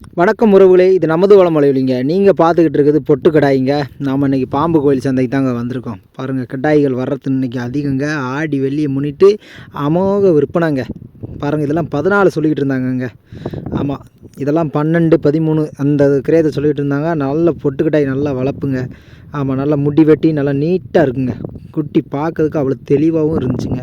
வணக்கம் உறவுகளே இது நமது வளமலையிலிங்க நீங்கள் பார்த்துக்கிட்டு இருக்குது பொட்டு கடாய்ங்க. நாம் இன்றைக்கி பாம்பு கோயில் சந்தைக்கு தாங்க வந்திருக்கோம். பாருங்கள் கடாய்கள் வர்றது இன்றைக்கி அதிகங்க. ஆடி வெள்ளியை முன்னிட்டு அமோக விற்பனைங்க. பாருங்கள் இதெல்லாம் பதினாலு சொல்லிக்கிட்டு இருந்தாங்கங்க. ஆமாம் இதெல்லாம் பன்னெண்டு பதிமூணு அந்த கிரேதை சொல்லிக்கிட்டு இருந்தாங்க. நல்ல பொட்டு கடாய் நல்லா வளர்ப்புங்க. ஆமாம் நல்லா முடி வெட்டி நல்லா நீட்டாக இருக்குங்க. குட்டி பார்க்கறதுக்கு அவ்வளோ தெளிவாகவும் இருந்துச்சுங்க.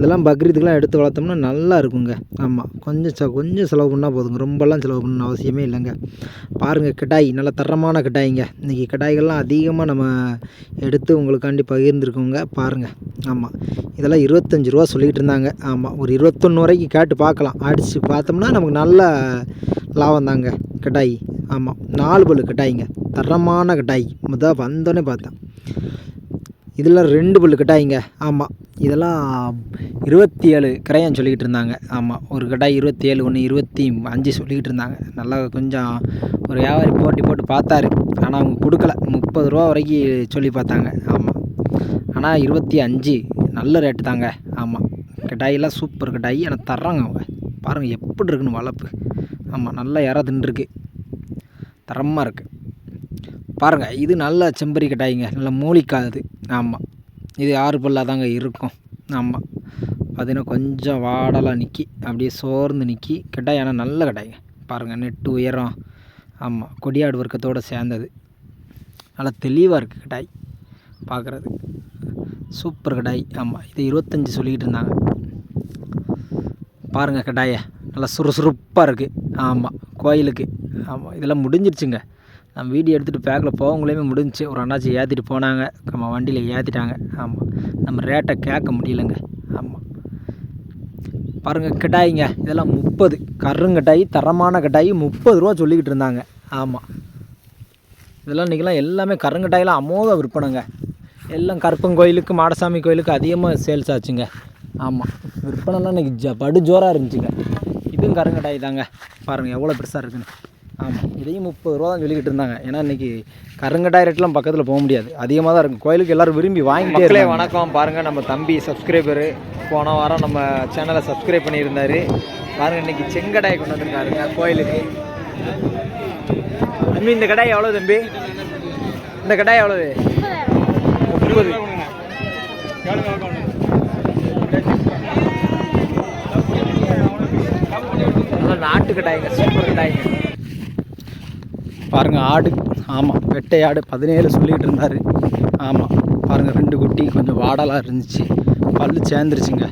இதெல்லாம் பக்ரீத்துக்கெலாம் எடுத்து வளர்த்தோம்னா நல்லா இருக்குங்க. ஆமாம் கொஞ்சம் செ கொஞ்சம் செலவு பண்ணால் போதுங்க. ரொம்பலாம் செலவு பண்ணணும் அவசியமே இல்லைங்க. பாருங்கள் கிடாய் நல்ல தரமான கிடாய்ங்க இன்றைக்கி கிடாய்கள்லாம் அதிகமாக நம்ம எடுத்து உங்களுக்காண்டி பகிர்ந்துருக்கோங்க. பாருங்கள் ஆமாம் இதெல்லாம் இருபத்தஞ்சி ரூபா சொல்லிகிட்டு இருந்தாங்க. ஆமாம் ஒரு இருபத்தொன்று வரைக்கும் கேட்டு பார்க்கலாம். அடித்து பார்த்தோம்னா நமக்கு நல்ல லாபம் தாங்க. கிடாய் ஆமாம் நாலு பல்லு கிட்டாய்ங்க. தரமான கிட்டாய். முத வந்தோடனே பார்த்தேன். இதெல்லாம் ரெண்டு பல்லு கட்டாயிங்க. ஆமாம் இதெல்லாம் இருபத்தி ஏழு கிரையான் சொல்லிக்கிட்டு இருந்தாங்க. ஆமாம் ஒரு கட்டாய் இருபத்தி ஏழு ஒன்று இருபத்தி அஞ்சு சொல்லிக்கிட்டு இருந்தாங்க. நல்லா கொஞ்சம் ஒரு வியாபாரி போட்டி போட்டு பார்த்தாரு. ஆனால் அவங்க கொடுக்கல. முப்பது ரூபா வரைக்கும் சொல்லி பார்த்தாங்க. ஆமாம் ஆனால் இருபத்தி அஞ்சு நல்ல ரேட்டு தாங்க. ஆமாம் கட்டாயெல்லாம் சூப்பர் கட்டாயி ஆனால் தர்றாங்க அவங்க. பாருங்கள் எப்படி இருக்குன்னு வளர்ப்பு. ஆமாம் நல்லா இற தின்றுருக்கு தரமாக இருக்குது பாருங்கள் இது நல்ல செம்பரி கட்டாயிங்க. நல்ல மூலிக்காது ஆமாம் இது ஆறு பல்லாக தாங்க இருக்கும். ஆமாம் பார்த்தீங்கன்னா கொஞ்சம் வாடலாக நிற்கி அப்படியே சோர்ந்து நிற்கி கட்டாய் ஆனால் நல்ல கட்டாய்ங்க பாருங்கள் நெட்டு உயரம். ஆமாம் கொடியாடு வர்க்கத்தோடு சேர்ந்தது. நல்லா தெளிவாக இருக்குது கட்டாய் பார்க்குறது சூப்பர் கடாய் ஆமாம் இது இருபத்தஞ்சி சொல்லிக்கிட்டு இருந்தாங்க. பாருங்கள் கடாயை நல்லா சுறுசுறுப்பாக இருக்குது ஆமாம் கோயிலுக்கு. ஆமாம் இதெல்லாம் முடிஞ்சிருச்சுங்க. நம்ம வீடியோ எடுத்துகிட்டு பேக்கில் போகங்களே முடிஞ்சு ஒரு அண்ணாச்சி ஏற்றிட்டு போனாங்க. நம்ம வண்டியில் ஏற்றிட்டாங்க ஆமாம் நம்ம ரேட்டை கேட்க முடியலங்க. ஆமாம் பாருங்கள் கிட்டாயிங்க. இதெல்லாம் முப்பது. கருங்கட்டாய் தரமான கட்டாயி முப்பது ரூபா சொல்லிக்கிட்டு இருந்தாங்க. ஆமாம் இதெல்லாம் இன்றைக்கெல்லாம் எல்லாமே கருங்கட்டாயெலாம் அமோக விற்பனைங்க. எல்லாம் கருப்பன் கோயிலுக்கு மாடசாமி கோயிலுக்கு அதிகமாக சேல்ஸ் ஆச்சுங்க. ஆமாம் விற்பனைலாம் இன்றைக்கி ஜ படு ஜோராக இருந்துச்சுங்க. இதுவும் கருங்கட்டாய் தாங்க. பாருங்கள் எவ்வளோ பெருசாக இருக்குன்னு. ஆமாம் இதையும் முப்பது ரூபா தான் சொல்லிக்கிட்டு இருந்தாங்க. ஏன்னா இன்றைக்கி கருங்கட்டாய் ரேட்லாம் பக்கத்தில் போக முடியாது. அதிகமாக தான் இருக்கும். கோயிலுக்கு எல்லோரும் விரும்பி வாங்கிட்டே. வணக்கம். பாருங்கள் நம்ம தம்பி சப்ஸ்கிரைபரு போன வாரம் நம்ம சேனலை சப்ஸ்கிரைப் பண்ணியிருந்தாரு. பாருங்கள் இன்னைக்கு செங்கடாயை கொண்டு வந்திருக்காருங்க கோயிலுக்கு. தம்பி இந்த கடாய் எவ்வளோ தம்பி? இந்த கடாய் எவ்வளவு? முப்பது. நாட்டு கடாய்ங்க சூப்பர் கடாய்ங்க. பாருங்கள் ஆடு. ஆமாம் வெட்டை ஆடு பதினேழு சொல்லிக்கிட்டு இருந்தார். ஆமாம் பாருங்கள் ரெண்டு குட்டி கொஞ்சம் வாடலாக இருந்துச்சு. பல் சேர்ந்துருச்சுங்க.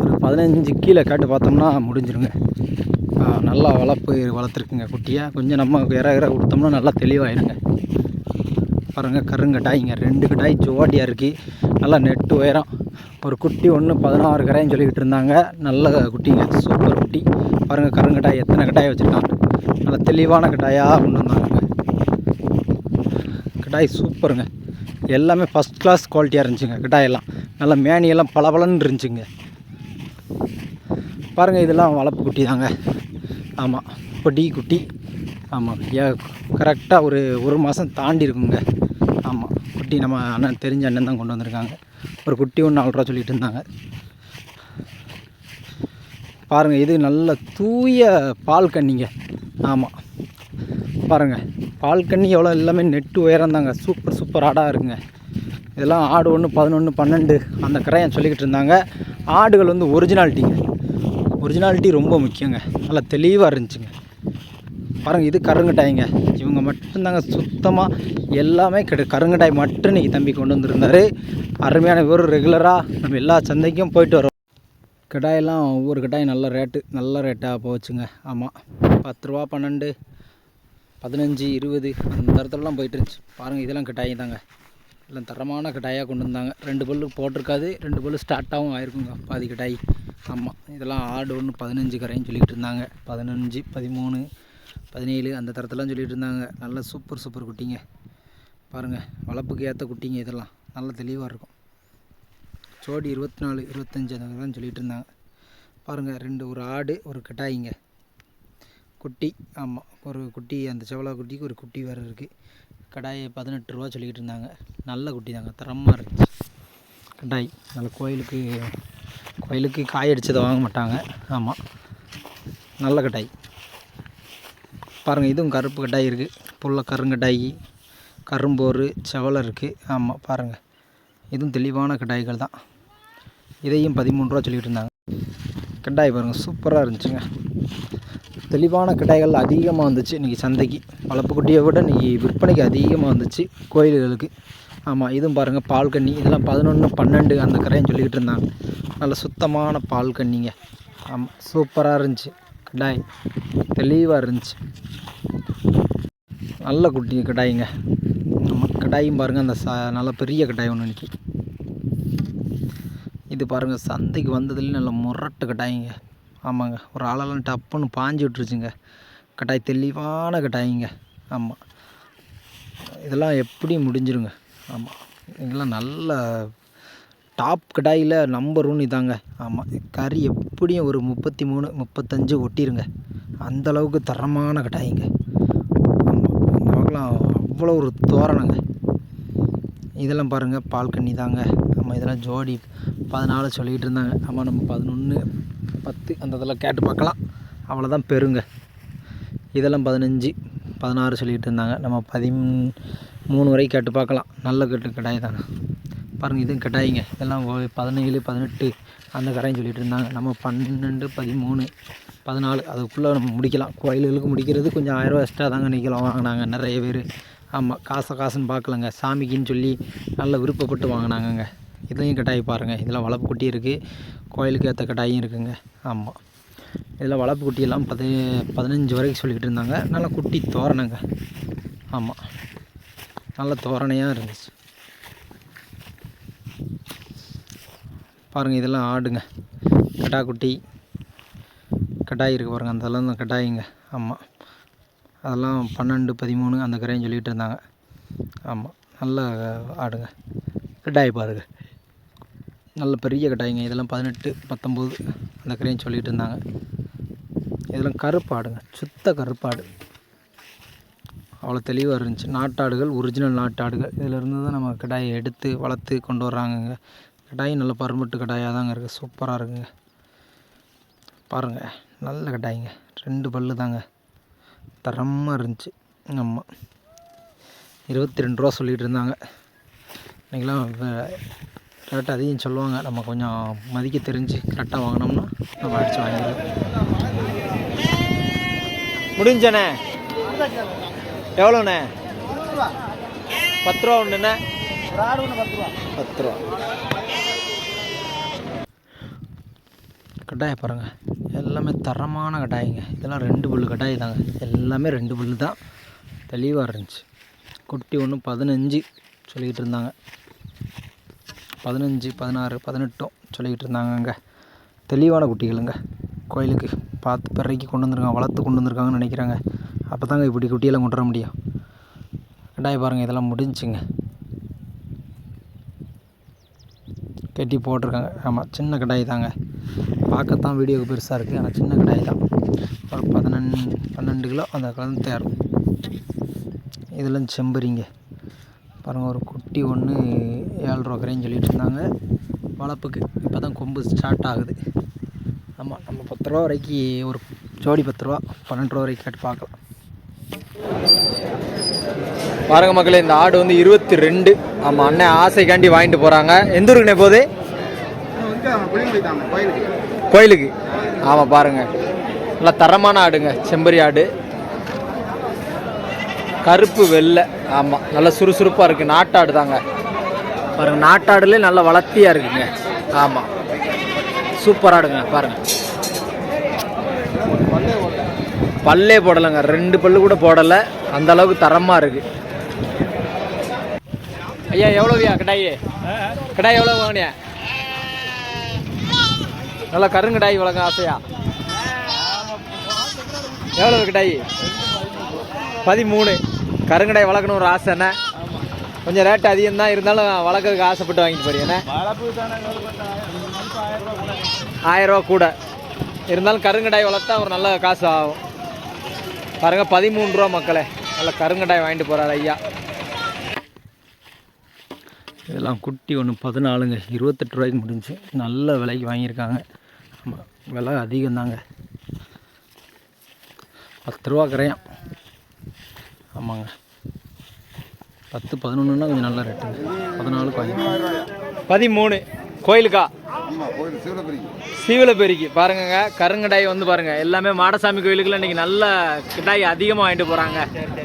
ஒரு பதினஞ்சு கீழே கேட்டு பார்த்தோம்னா முடிஞ்சிருங்க. நல்லா வளர்ப்பு வளர்த்துருக்குங்க குட்டியாக கொஞ்சம் நம்ம இற இற கொடுத்தோம்னா நல்லா தெளிவாயிருங்க. பாருங்கள் கருங்கட்டாய்ங்க ரெண்டு கட்டாய் ஜோடியாக இருக்குது நல்லா நெட்டு உயரம். ஒரு குட்டி ஒன்று பதினாறு கடாயின்னு சொல்லிக்கிட்டு இருந்தாங்க. நல்ல குட்டிங்க. சூப்பர் குட்டி. பாருங்கள் கருங்கட்டாய் எத்தனை கட்டாய் வச்சுருக்காங்க. நல்ல தெளிவான கட்டாயாக கொண்டு வந்தாங்க. கட்டாய் சூப்பருங்க. எல்லாமே ஃபஸ்ட் கிளாஸ் குவாலிட்டியாக இருந்துச்சுங்க கட்டாயெல்லாம் நல்ல மேனியெல்லாம் பளபளன்னு இருந்துச்சுங்க. பாருங்கள் இதெல்லாம் வளர்ப்பு குட்டி தாங்க. ஆமாம் பொடி குட்டி. ஆமாம் ஏ கரெக்டாக ஒரு ஒரு மாதம் தாண்டி இருக்குங்க. ஆமாம் குட்டி நம்ம அண்ணன் தெரிஞ்ச அண்ணன் தான் கொண்டு வந்திருக்காங்க. ஒரு குட்டி ஒன்று நாலு ரூபா சொல்லிட்டு இருந்தாங்க. பாருங்கள் இது நல்ல தூய பால் கன்னிங்க. ஆமாம் பாருங்கள் பால்கன்னி எவ்வளோ எல்லாமே நெட்டு உயரம் தாங்க சூப்பர் சூப்பர் ஆடாக இருக்குங்க. இதெல்லாம் ஆடு ஒன்று பதினொன்று பன்னெண்டு அந்த கரையன் சொல்லிக்கிட்டு இருந்தாங்க. ஆடுகள் வந்து ஒரிஜினாலிட்டிங்க ஒரிஜினாலிட்டி ரொம்ப முக்கியங்க. நல்லா தெளிவாக இருந்துச்சுங்க. பாருங்கள் இது கருங்கட்டாய்ங்க. இவங்க மட்டும்தாங்க சுத்தமாக எல்லாமே கெடு கருங்கட்டாய் மட்டும் இன்றைக்கி தம்பி கொண்டு வந்திருந்தாரு. அருமையான ஒரு ரெகுலராக நம்ம எல்லா சந்தைக்கும் போயிட்டு வரோம். கிடாயெல்லாம் ஒவ்வொரு கிடாய் நல்ல ரேட்டு நல்ல ரேட்டாக போச்சுங்க ஆமாம் பத்து ரூபா பன்னெண்டு பதினஞ்சு இருபது அந்த தரத்துலலாம் போயிட்டு இருந்துச்சு. பாருங்கள் இதெல்லாம் கிட்டாயி தாங்க. எல்லாம் தரமான கிட்டாயாக கொண்டு வந்தாங்க. ரெண்டு பல்லு போட்டிருக்காது ரெண்டு பல்லு ஸ்டார்ட்டாகவும் ஆயிருக்குங்க பாதி கிட்டாய் ஆமாம் இதெல்லாம் ஆடு ஒன்று பதினஞ்சு கரைன்னு சொல்லிகிட்டு இருந்தாங்க. பதினஞ்சு பதிமூணு பதினேழு அந்த தரத்தெல்லாம் சொல்லிகிட்டு இருந்தாங்க. நல்ல சூப்பர் சூப்பர் குட்டிங்க. பாருங்கள் வளர்ப்புக்கு ஏற்ற குட்டிங்க இதெல்லாம். நல்ல தெளிவாக இருக்கும். ஜோடி இருபத்தி நாலு இருபத்தஞ்சி அந்த தான் சொல்லிகிட்டு இருந்தாங்க பாருங்கள் ரெண்டு ஒரு ஆடு ஒரு கட்டாயிங்க. குட்டி ஆமாம் ஒரு குட்டி அந்த செவலா குட்டிக்கு ஒரு குட்டி வேறு இருக்குது கடாயை பதினெட்டு ரூபா சொல்லிக்கிட்டு இருந்தாங்க நல்ல குட்டி தாங்க தரமாக இருந்துச்சு. கடாய் நல்ல கோயிலுக்கு கோயிலுக்கு காய் அடித்ததை வாங்க மாட்டாங்க. ஆமாம் நல்ல கட்டாய். பாருங்கள் இதுவும் கருப்பு கட்டாய் இருக்குது புல்ல கருங்கட்டாய் கரும்போர் செவலை இருக்குது ஆமாம் பாருங்கள் இதுவும் தெளிவான கட்டாய்கள் தான். இதையும் பதிமூணு ரூபா சொல்லிகிட்டு இருந்தாங்க கட்டாய் பாருங்கள் சூப்பராக இருந்துச்சுங்க. தெளிவான கட்டாய்கள் அதிகமாக வந்துச்சு இன்றைக்கி சந்தைக்கு. வளர்ப்பு விட இன்றைக்கி விற்பனைக்கு அதிகமாக வந்துச்சு கோயில்களுக்கு. ஆமாம் இதுவும் பாருங்கள் பால் கண்ணி. இதெல்லாம் பதினொன்று பன்னெண்டு அந்த கரையும் சொல்லிக்கிட்டு இருந்தாங்க நல்ல சுத்தமான பால் கன்னிங்க ஆமாம் சூப்பராக இருந்துச்சு. கிடாய் தெளிவாக இருந்துச்சு. நல்ல குட்டி கிடாய்ங்க. கட்டாயும் பாருங்கள் அந்த ச நல்ல பெரிய கட்டாயம் ஒன்று நிற்கி இது பாருங்கள் சந்தைக்கு வந்ததுலேயும் நல்ல முரட்டு கட்டாயிங்க. ஆமாங்க ஒரு ஆளெல்லாம் டப்புன்னு பாஞ்சு விட்டுருச்சுங்க. கட்டாய் தெளிவான கட்டாயிங்க. ஆமாம் இதெல்லாம் எப்படி முடிஞ்சிருங்க? ஆமாம் இதெல்லாம் நல்ல டாப் கடாயில் நம்பர் ஒன்று இதாங்க. ஆமாம் கறி எப்படியும் ஒரு முப்பத்தி மூணு முப்பத்தஞ்சு ஒட்டிருங்க. அந்த அளவுக்கு தரமான கட்டாயிங்க. ஆமாம் நமக்குலாம் அவ்வளோ ஒரு தோரணங்க. இதெல்லாம் பாருங்கள் பால்கனி தாங்க. நம்ம இதெல்லாம் ஜோடி பதினாலு சொல்லிக்கிட்டு இருந்தாங்க. ஆமாம் நம்ம பதினொன்று பத்து அந்த இதெல்லாம் கேட்டு பார்க்கலாம். அவ்வளோதான் பெருங்க. இதெல்லாம் பதினஞ்சு பதினாறு சொல்லிக்கிட்டு இருந்தாங்க. நம்ம பதி மூணு வரைக்கும் கேட்டு பார்க்கலாம். நல்ல கட்டு கடாய் தாங்க. பாருங்கள் இதுவும் கட்டாயிங்க இதெல்லாம் பதினேழு பதினெட்டு அந்த கடையும் சொல்லிட்டு இருந்தாங்க. நம்ம பன்னெண்டு பதிமூணு பதினாலு அதுக்குள்ளே நம்ம முடிக்கலாம். கோயில்களுக்கு முடிக்கிறது கொஞ்சம் ஆயிரரூவா எக்ஸ்ட்ரா தாங்க நிற்கலாம் வாங்கினாங்க நிறைய பேர். ஆமாம் காசை காசுன்னு பார்க்கலங்க. சாமிக்குன்னு சொல்லி நல்ல விருப்பப்பட்டு வாங்கினாங்கங்க. இதையும் கட்டாயி பாருங்கள் இதில் வளர்ப்பு குட்டி இருக்குது கோயிலுக்கு ஏற்ற கட்டாயும் இருக்குங்க. ஆமாம் இதில் வளர்ப்பு குட்டியெல்லாம் பதி பதினஞ்சு வரைக்கும் சொல்லிக்கிட்டு இருந்தாங்க. நல்லா குட்டி தோரணங்க. ஆமாம் நல்ல தோரணையாக இருந்துச்சு. பாருங்கள் இதெல்லாம் ஆடுங்க. கட்டா குட்டி. கட்டாய் இருக்குது பாருங்கள் அந்த தான் கட்டாயிங்க. ஆமாம் அதெல்லாம் பன்னெண்டு பதிமூணு அந்த கரையும் சொல்லிகிட்டு இருந்தாங்க. ஆமாம் நல்ல ஆடுங்க. கட்டாய் பாருங்க. நல்ல பெரிய கட்டாய்ங்க. இதெல்லாம் பதினெட்டு பத்தொம்போது அந்த கரையும் சொல்லிகிட்டு இருந்தாங்க. இதெல்லாம் கருப்பாடுங்க. சுத்த கருப்பாடு. அவ்வளோ தெளிவாக இருந்துச்சு. நாட்டாடுகள் ஒரிஜினல் நாட்டாடுகள். இதில் இருந்து தான் நம்ம கடாயை எடுத்து வளர்த்து கொண்டு வர்றாங்கங்க. கடாயும் நல்ல பருமட்டு கடாயாக தாங்க இருக்குது சூப்பராக இருக்குங்க. பாருங்கள் நல்ல கடாய்ங்க ரெண்டு பல்லு தாங்க. தரமாக இருந்துச்சு. ஆமாம் இருபத்தி ரெண்டு ரூபா சொல்லிகிட்டு இருந்தாங்க இன்றைக்கெலாம் ரேட் அதிகம் சொல்லுவாங்க. நம்ம கொஞ்சம் மதிக்க தெரிஞ்சு கரெக்டாக வாங்கினோம்னா நம்ம அடித்து வாங்கிடுவோம் முடிஞ்சண்ணே. எவ்வளோண்ணே? பத்து ரூபா ஒன்றுண்ணே? பத்து ரூபா. கட்டாயை பாருங்கள் எல்லாமே தரமான கட்டாயிங்க இதெல்லாம் ரெண்டு புல்லு கட்டாய் தாங்க. எல்லாமே ரெண்டு புல் தான். தெளிவாக இருந்துச்சு. குட்டி ஒன்று பதினஞ்சு சொல்லிக்கிட்டு இருந்தாங்க. பதினஞ்சு பதினாறு பதினெட்டும் சொல்லிக்கிட்டு இருந்தாங்கங்க. தெளிவான குட்டிகளுங்க. கோயிலுக்கு பார்த்து பிறக்கி கொண்டு வந்திருக்காங்க வளர்த்து கொண்டு வந்திருக்காங்கன்னு நினைக்கிறாங்க. அப்போ தாங்க இப்படி குட்டியெல்லாம் கொண்டு வர முடியும். கட்டாய பாருங்கள் இதெல்லாம் முடிஞ்சுங்க கட்டி போட்டிருக்காங்க. ஆமாம் சின்ன கடாய் தாங்க. பார்க்கத்தான் வீடியோவுக்கு பெருசாக இருக்குது ஆனால் சின்ன கடாய் தான். ஒரு பதினெண்டு பன்னெண்டு கிலோ அந்த கலந்து தேரும் இதெல்லாம் செம்பரிங்க. பாருங்கள் ஒரு குட்டி ஒன்று ஏழு ரூபா கரைன்னு சொல்லிட்டு இருந்தாங்க. வளர்ப்புக்கு இப்போ தான் கொம்பு ஸ்டார்ட் ஆகுது. ஆமாம் நம்ம பத்து ரூபா வரைக்கும் ஒரு ஜோடி பத்து ரூபா பன்னெண்டு ரூபா வரைக்கும் கேட்டு பார்க்கலாம். பாருங்க மக்களே இந்த ஆடு வந்து இருபத்தி ரெண்டு ஆமாம் அண்ணன் ஆசைக்காண்டி வாங்கிட்டு போகிறாங்க எந்த ஊருக்குண்ணே போகுது? கோயிலுக்கு. ஆமாம் பாருங்க. நல்லா தரமான ஆடுங்க செம்பரி ஆடு. கருப்பு வெள்ளை. ஆமாம் நல்லா சுறுசுறுப்பாக இருக்குது நாட்டாடு தாங்க. பாருங்க நாட்டாடுலேயே நல்லா வளர்த்தியாக இருக்குங்க. ஆமாம் சூப்பராடுங்க பாருங்க. பல்லே போடலைங்க. ரெண்டு பல்லு கூட போடலை. அந்த அளவுக்கு தரமாக இருக்கு. ஐயா எவ்வளோவியா கடாய். கடாய் எவ்வளோ வாங்கினியா? நல்லா கருங்கடாய் வளங்க ஆசையா? எவ்வளோ கடாய்? பதிமூணு. கருங்கடாய் வளர்க்கணும் ஒரு ஆசை என்ன? கொஞ்சம் ரேட் அதிகம் தான் இருந்தாலும் வளர்க்கறதுக்கு ஆசைப்பட்டு வாங்கிட்டு போறீங்க. என்ன? ஆயிரம் ரூபா கூட. இருந்தாலும் கருங்கடாய் வளர்த்தா ஒரு நல்ல காசு ஆகும். பாருங்க பதிமூணு ரூபா மக்களே. நல்ல கருங்கடாய் வாங்கிட்டு போறாரு ஐயா. இதெல்லாம் குட்டி ஒன்று பதினாலுங்க. இருபத்தெட்டு ரூபாய்க்கு முடிஞ்சு நல்ல விலைக்கு வாங்கியிருக்காங்க. ஆமாம் விலை அதிகம்தாங்க. பத்து ரூபா கரையாம். ஆமாங்க. பத்து பதினொன்றுனா கொஞ்சம் நல்ல ரேட்டுங்க பதினாலுக்கு வாங்கி பதிமூணு. கோயிலுக்கா? சீவலப்பெருக்கி. பாருங்கங்க கருங்கடாய் வந்து பாருங்க. எல்லாமே மாடசாமி கோயிலுக்குள்ள இன்னைக்கு நல்ல கிடாய் அதிகமாக வாங்கிட்டு போகிறாங்க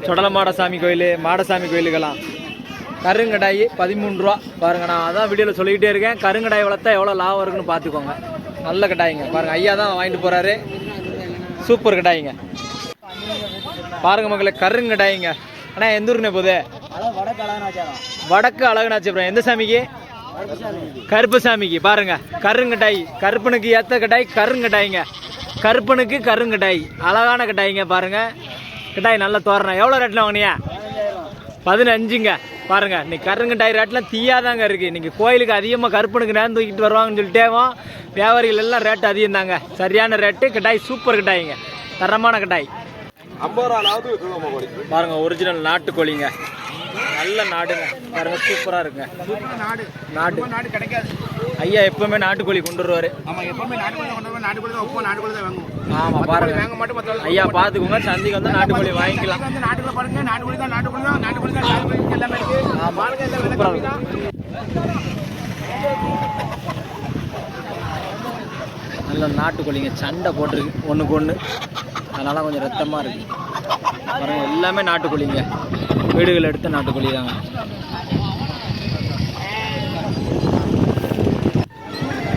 சுடல மாடசாமி கோயில் மாடசாமி கோயிலுக்கெல்லாம். கருங்கடாய் பதிமூணு ரூபா. பாருங்க நான் அதான் வீடியோவில் சொல்லிக்கிட்டே இருக்கேன். கருங்கடாய் வளர்த்தா எவ்வளோ லாபம் இருக்குன்னு பார்த்துக்கோங்க. நல்ல கடாய்ங்க. பாருங்கள் ஐயா தான் வாங்கிட்டு போகிறாரு சூப்பர் கடாய்ங்க. பாருங்கள் மக்களை கருங்கடாய்ங்க. அண்ணா எந்த ஊருக்குண்ணே போகுது? வடக்கு அழகனாச்சிபுரம் எந்த சாமிக்கு? கருப்புசாமிக்கு. பாருங்க கருங்கட்டாய் கருப்பனுக்கு ஏற்ற கட்டாய் கருங்கட்டாய்ங்க கருப்பனுக்கு கருங்கட்டாய் அழகான கட்டாய்ங்க பாருங்க. கட்டாய் நல்ல தோரணம். எவ்வளோ ரேட்டில் வாங்கினியா? பதினஞ்சுங்க. பாருங்க இன்னைக்கு கருங்கட்டாய் ரேட்லாம் தீயாதாங்க இருக்கு. இன்னைக்கு கோயிலுக்கு அதிகமாக கருப்பனுக்கு நேரம் தூக்கிட்டு வருவாங்கன்னு சொல்லிட்டேவும் வியாபாரிகள் எல்லாம் ரேட் அதிகம் தாங்க சரியான ரேட்டு கட்டாய் சூப்பர் கட்டாய்ங்க. தரமான கட்டாய். பாருங்க ஒரிஜினல் நாட்டுக்கோழிங்க. நல்ல நாடுங்க. பாருங்க சூப்பரா இருக்குங்க. நாடு. நாடு. கிடைக்காது. ஐயா எப்பவுமே நாட்டுக்கோழி கொண்டு வருவாரு ஆமாம் எப்பவுமே நாட்டுக்கோழி கொண்டு வந்து நாட்டுக்கோழி தான் உப்பு நாட்டுக்கோழி தான் வாங்குவோம். ஆமா பாருங்க. வாங்க மாட்டோம் ஐயா பாத்துக்கோங்க சந்தைக்கு வந்து நாட்டுக்கோழி வாங்கிக்கலாம். வந்து நாட்டுக்குள்ள பாருங்க நாட்டுக்கோழி தான் நாட்டுக்கோழி தான் நாட்டுக்கோழி தான் நாட்டுக்கோழி எல்லாமே இருக்கு. ஆமா. பாருங்க எல்லாம் விலை சூப்பரா கம்மி தான். நல்ல நாட்டுக்கோழிங்க சண்டை போட்டிருக்கு. ஒண்ணுக்கு ஒண்ணு. அதனால கொஞ்சம் ரத்தமா இருக்கு. பாருங்க எல்லாமே நாட்டுக்கோழிங்க. வீடுகள் எடுத்த நாட்டுக்கோழி தாங்க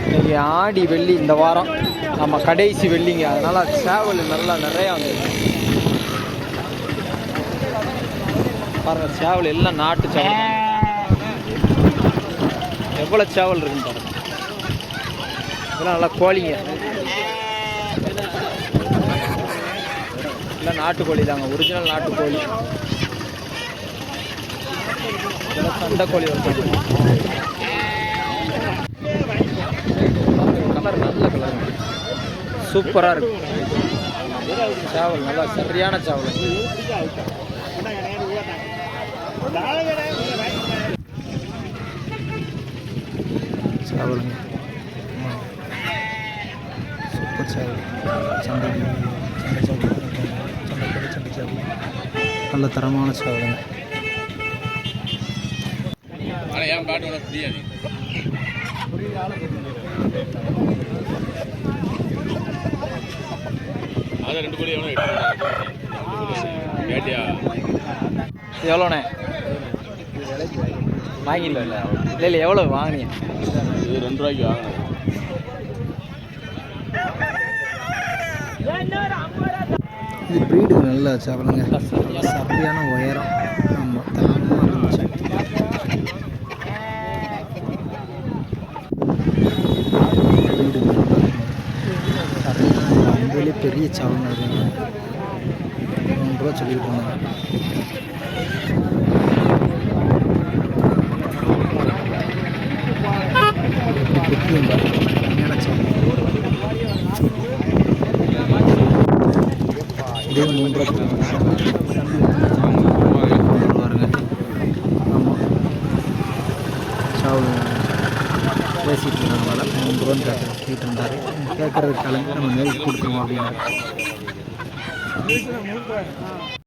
இன்னைக்கு ஆடி வெள்ளி இந்த வாரம். நம்ம கடைசி வெள்ளிங்க. அதனால சேவல் நல்லா நிறையா வந்துருக்கு பாருங்க சேவல் எல்லாம் நாட்டு சேவல். எவ்வளோ சேவல் இருக்குன்னு பாருங்க. இதெல்லாம் நல்லா கோழிங்க. எல்லாம் நாட்டுக்கோழி தாங்க ஒரிஜினல் நாட்டுக்கோழி. சண்டை கோழி வருது கலர் நல்ல கலர் சூப்பராக இருக்கு. சாவல் நல்லா சரியான சாவல். சேவலுங்க. சூப்பர் சாவல். சண்டை சண்டை சாவல். சண்டை சண்டை சாவல். நல்ல தரமான சாவலுங்க. ஆனால் ஏன் பாட்டு உனக்கு புரியாது அது ரெண்டு கோழி எவ்வளோ கேட்டியா? எவ்வளோண்ணே? வாங்கிடல இல்லை. இல்லை இல்லை எவ்வளோ வாங்கினீங்க? இது ரெண்டு ரூபாய்க்கு வாங்கினேன் இது ப்ரீடு நல்ல சேவலுங்க சரியான உயரம். ஆமாம் தரமாக இருந்துச்சு ப்ரீடு சரியான பெரிய சேவல் இருக்குங்க மூணு ரூபா சொல்லிட்டு இருந்தாங்க இதே மூன்று ரூபா ஆமாம் பேசிட்டு இருந்தாங்க மூன்று ரூபான்னு கேட்டு இருந்தார் கேட்கறதுக்கு கலந்து நம்ம மேல் கொடுத்துருவோம் அப்படின்னாரு